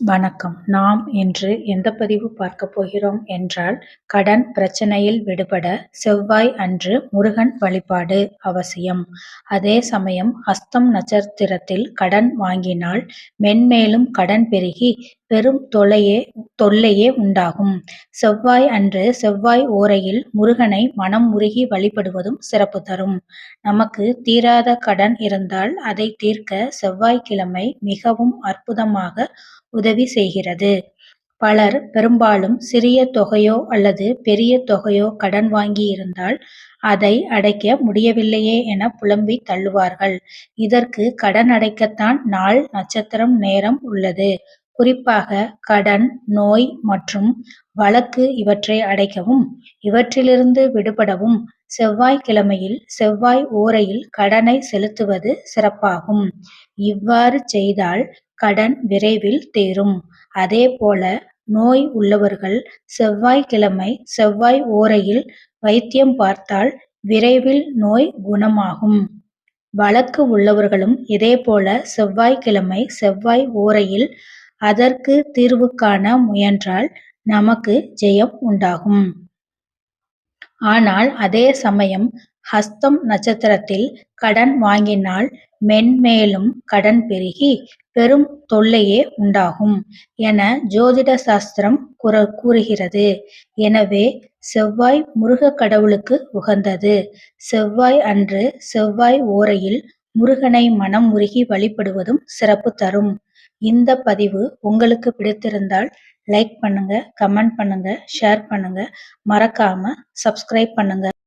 வணக்கம். நாம் இன்று எந்த பதிவு பார்க்க போகிறோம் என்றால் கடன் பிரச்சனையில் விடுபட செவ்வாய் அன்று முருகன் வழிபாடு அவசியம். அதே சமயம் ஹஸ்தம் நட்சத்திரத்தில் கடன் வாங்கினால் மென்மேலும் கடன் பெருகி பெரும் தொல்லையே தொல்லையே உண்டாகும். செவ்வாய் அன்று செவ்வாய் ஓரையில் முருகனை மனம் முருகி வழிபடுவதும் சிறப்பு தரும். நமக்கு தீராத கடன் இருந்தால் அதை தீர்க்க செவ்வாய்க்கிழமை மிகவும் அற்புதமாக உதவி உதவி செய்கிறது. பலர் பெரும்பாலும் சிறிய தொகையோ அல்லது பெரிய தொகையோ கடன் வாங்கி இருந்தால் அதை அடைக்க முடியவில்லையே என புலம்பி தள்ளுவார்கள். இதற்கு கடன் அடைக்கத்தான் நாள் நட்சத்திரம் நேரம் உள்ளது. குறிப்பாக கடன் நோய் மற்றும் வழக்கு இவற்றை அடைக்கவும் இவற்றிலிருந்து விடுபடவும் செவ்வாய்க்கிழமையில் செவ்வாய் ஓரையில் கடனை செலுத்துவது சிறப்பாகும். இவ்வாறு செய்தால் கடன் விரைவில் தீரும். அதேபோல நோய் உள்ளவர்கள் செவ்வாய்க்கிழமை செவ்வாய் ஓரையில் வைத்தியம் பார்த்தால் விரைவில் நோய் குணமாகும். வழக்கு உள்ளவர்களும் இதேபோல செவ்வாய்க்கிழமை செவ்வாய் ஓரையில் அதற்கு தீர்வு காண முயன்றால் நமக்கு ஜெயம் உண்டாகும். ஆனால் அதே சமயம் ஹஸ்தம் நட்சத்திரத்தில் கடன் வாங்கினால் மென்மேலும் கடன் பெருகி பெரும் தொல்லையே உண்டாகும் என ஜோதிட சாஸ்திரம் கூறுகிறது. எனவே செவ்வாய் முருக கடவுளுக்கு உகந்தது. செவ்வாய் அன்று செவ்வாய் ஓரையில் முருகனை மனம் உருகி வழிபடுவதும் சிறப்பு தரும். இந்த பதிவு உங்களுக்கு பிடித்திருந்தால் லைக் பண்ணுங்க கமெண்ட் பண்ணுங்க ஷேர் பண்ணுங்க. மறக்காம சப்ஸ்கிரைப் பண்ணுங்க.